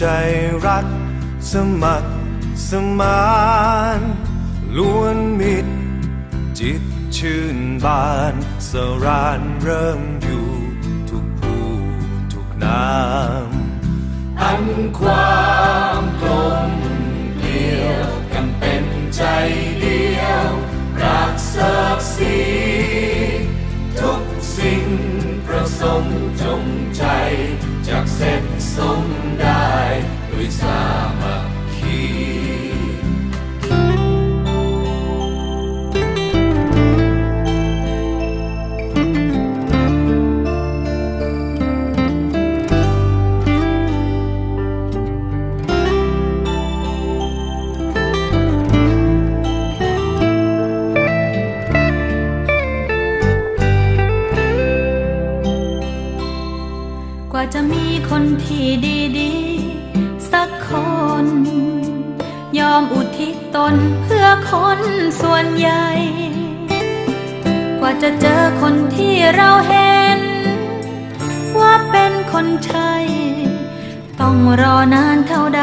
ใจรักสมัครสมานล้วนมิตร จิตชื่นบานสรานเริ่มอยู่ทุกผู้ทุกนามอันความกลมเกลียวกันเป็นใจเดียว รักเสิกสีทุกสิ่งประสงค์จงใจจากเสร็จสม กว่าจะมีคนที่ดี สักคน ยอมอุทิศตนเพื่อคนส่วนใหญ่ กว่าจะเจอคนที่เราเห็น ว่าเป็นคนใช่ ต้องรอนานเท่าใด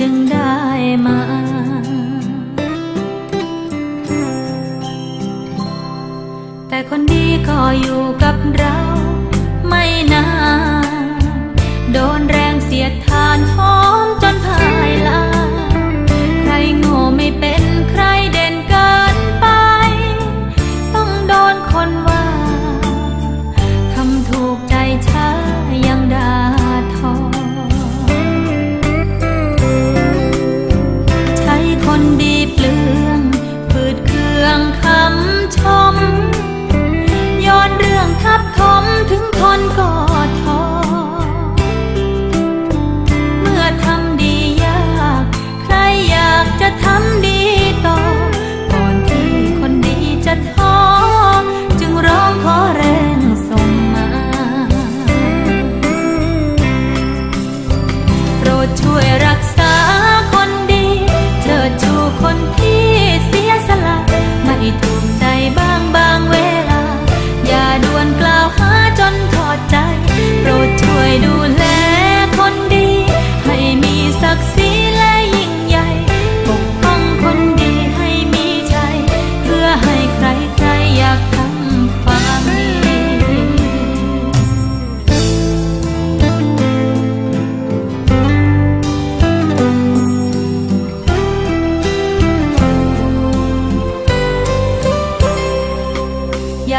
จึงได้มา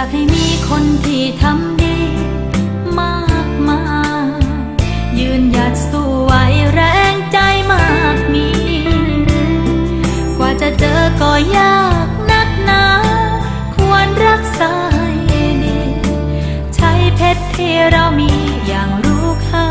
ากให้มีคนที่ทำดีมากมายยืนหยัดสู้ไว้แรงใจมากมี กว่าจะเจอก็ยากนักหนา ควรรักษาให้ดี ใช้เพชรที่เรามีอย่างรู้ค่า